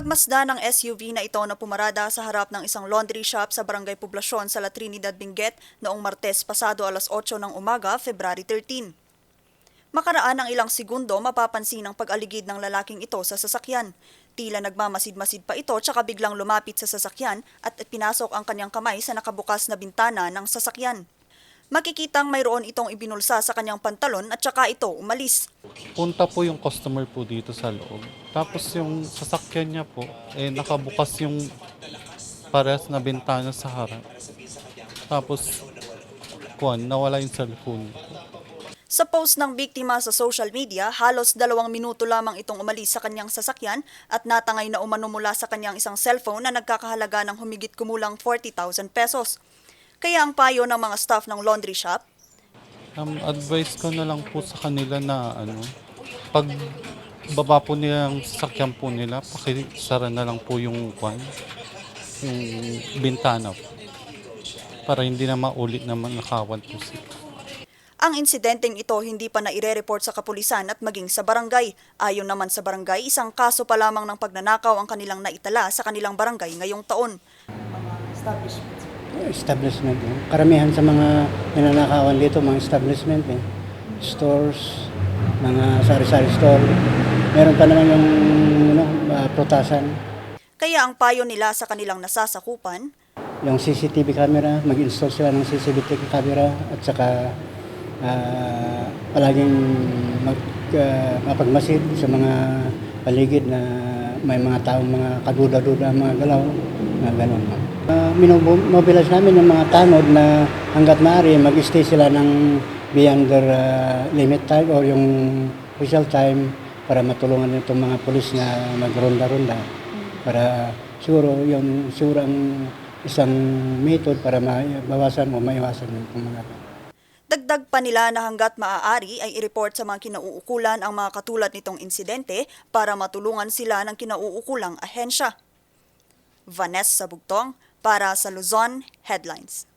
Pagmasda ng SUV na ito na pumarada sa harap ng isang laundry shop sa Barangay Poblasyon sa La Trinidad, Benguet noong Martes pasado alas 8 ng umaga, February 13. Makaraan ng ilang segundo mapapansin ang pag-aligid ng lalaking ito sa sasakyan. Tila nagmamasid-masid pa ito tsaka biglang lumapit sa sasakyan at pinasok ang kanyang kamay sa nakabukas na bintana ng sasakyan. Makikitang mayroon itong ibinulsa sa kanyang pantalon at tsaka ito umalis. Punta po yung customer po dito sa loob. Tapos yung sasakyan niya po, eh nakabukas yung parehas na bintana sa harap. Tapos, kuwan, nawala yung cellphone. Sa post ng biktima sa social media, halos dalawang minuto lamang itong umalis sa kanyang sasakyan at natangay na umano mula sa kanyang isang cellphone na nagkakahalaga ng humigit kumulang 40,000 pesos. Kaya ang payo ng mga staff ng laundry shop, Um, advice ko na lang po sa kanila na ano, pag baba po nila ang sasakyan po nila, pakisara na lang po yung kwan, yung bintana po. Para hindi na maulit na manakawan po sila. ang insidenteng ito hindi pa naire-report sa kapulisan at maging sa barangay. Ayon naman sa barangay, isang kaso pa lamang ng pagnanakaw ang kanilang naitala sa kanilang barangay ngayong taon. establishment. Eh. Karamihan sa mga ninanakawan dito, mga establishment, eh. stores, mga sari-sari store. Meron pa naman yung ano, ah, prutasan, Kaya ang payo nila sa kanilang nasasakupan, yung CCTV camera, mag-install sila ng CCTV camera at saka ah, palaging mag, ah, mapagmasid sa mga paligid na may mga taong mga kaduda-duda, mga galaw, mga ganon. Uh, minobilize namin yung mga tanod na hanggat maaari mag-stay sila ng beyond their ah, limit time or yung official time para matulungan itong mga pulis na magronda-ronda para siguro yung siguro ang isang method para mabawasan o maiwasan yung mga Dagdag pa nila na hanggat maaari ay i-report sa mga kinauukulan ang mga katulad nitong insidente para matulungan sila ng kinauukulang ahensya. Vanessa Bugtong para sa Luzon Headlines.